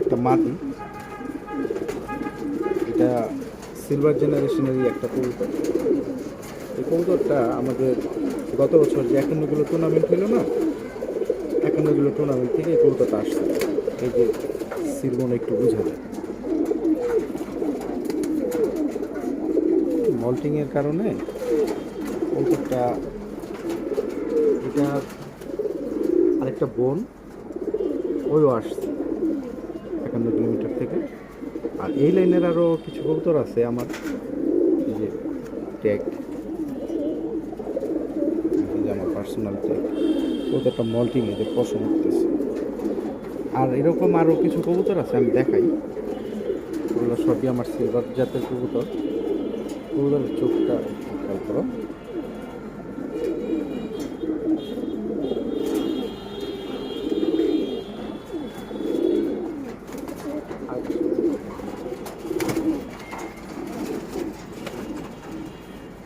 একটা মাদি এটা সিলভার জেনারেশনেরই একটা কবুতর। এই কবুতরটা আমাদের গত বছর যে একান্নগুলো টুর্নামেন্ট হলো না, একান্নগুলো টুর্নামেন্ট থেকে এই কবুতরটা আসছে। এই যে সিলবন একটু বোঝা যায়। মল্টিংয়ের কারণে কবুতরটা, এটা আরেকটা বোন। ওইও আসছে। একান্ন কিলোমিটার থেকে। আর এই লাইনের আরও কিছু কবুতর আছে আমার। যে ট্যাগ। আমার পার্সোনাল ট্যাগ কবুতরটা মল্টিং যে পশম উঠতেছে। আর এরকম আরও কিছু কবুতর আছে, আমি দেখাই। ওগুলো সবই আমার সিলভার জাতের কবুতর। কবুতরের চোখটা খেয়াল করো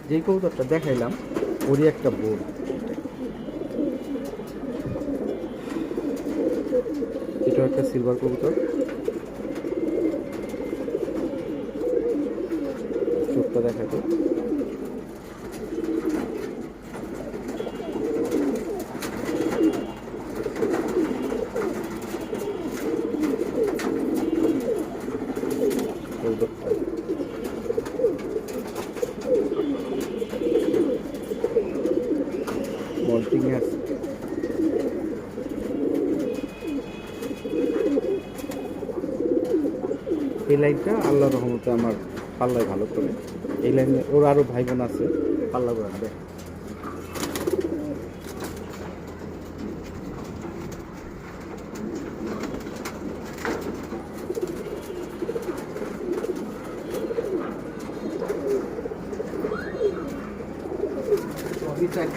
যে কবুতরটা দেখাইলাম ওরই একটা বোর্ড এটা একটা সিলভার কবুতর। চোখটা দেখাতো কবুতরটা মল্টিংয়ে আছে এই লাইনটা আল্লাহ রহমতে আমার পাল্লায় ভালো করে। এই লাইনে ওর আরও ভাই বোন আছে, পাল্লা করে সবই চার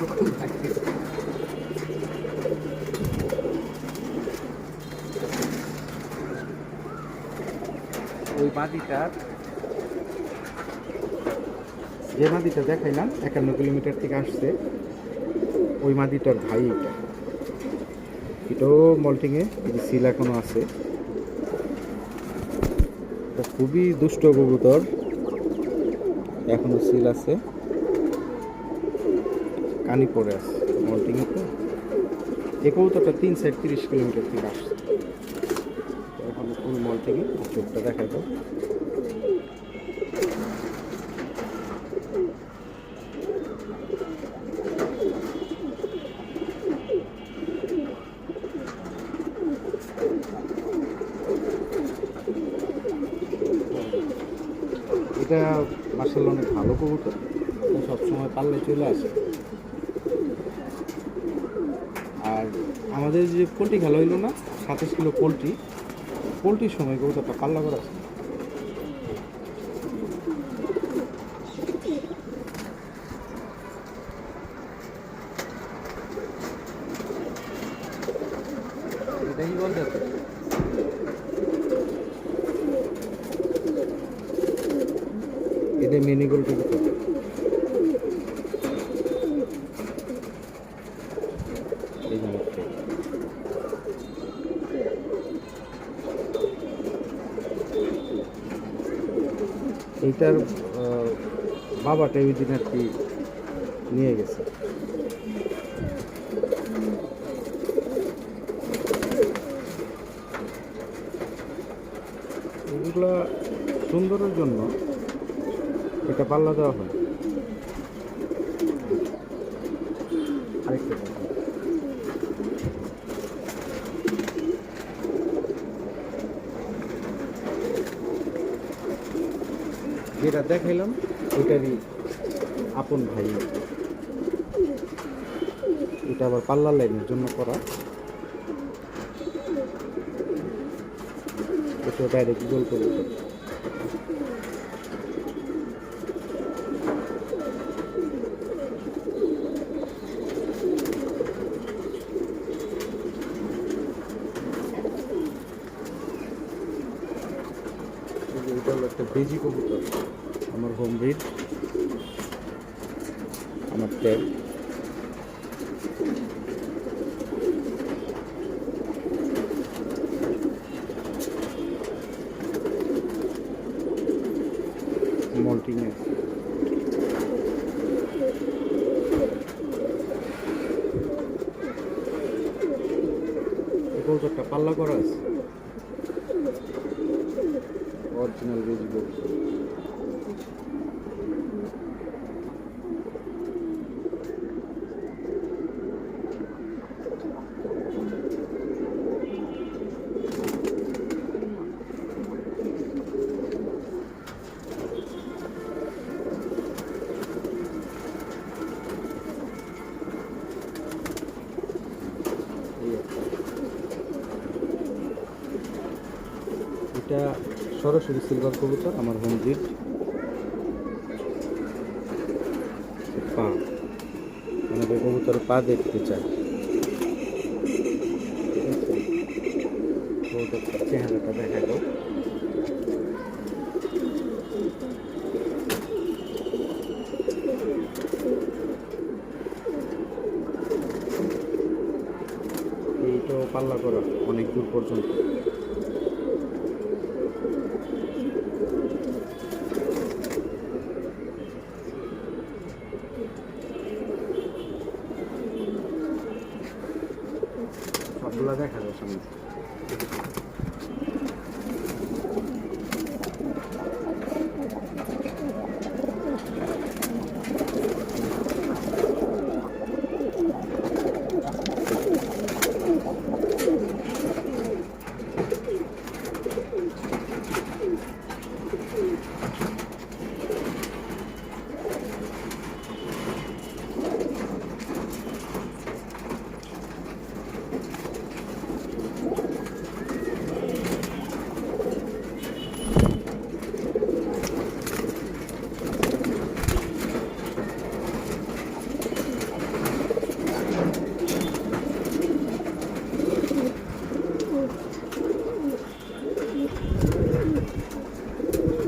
ওই মাদিটার যে মাদিটা দেখাইলাম, একান্ন কিলোমিটার থেকে আসছে, ওই মাদিটার ভাই এটা। এটাও মল্টিংয়ে সিল এখনও আছে। খুবই দুষ্ট কবুতর। এখনও সিল আছে। কানি পড়ে আছে, মল্টিংয়ে। তো এই কবুতরটা তিন সাইড তিরিশ কিলোমিটার থেকে আসছে। এখন ফুল থেকে চোখটা দেখাই তো এটা মার্শাল অনেক ভালো কবুতর সবসময় পারলে চলে আসে। আর আমাদের যে পোলট্রি খেলা হইল না, সাতাশ কিলো পোলট্রি পোলট্রির সময় কবুতরটা পাল্লা করে আছে। তো এটা কবুতর এই যে আমার ট্রেন। এইটার বাবাটা ওই দিন আর কি নিয়ে গেছে। এগুলা সুন্দরের জন্য এটা পাল্লা দেওয়া হয়। আরেকটা যেটা দেখাইলাম, ওইটারই আপন ভাই। এটা আবার পাল্লা লাইনের জন্য করা। এটা ডাইরেক্ট গোল করে। যে এটা হলো একটা বেজি কবুতর, আমার হোম ব্রিড আমার ট্যাগ মল্টিং এর কবুতরটা পাল্লা করা আছে। অরিজিনাল বেজি কবুতর এই একটা। এটা সরাসরি সিলভার কবুতর, আমার হোম জিট পা, আমাদের কবুতর পা দেখতে চাই। চেহারাটা দেখা দাও এইটাও পাল্লা করা, অনেক দূর পর্যন্ত। দেখা যায় সামনে।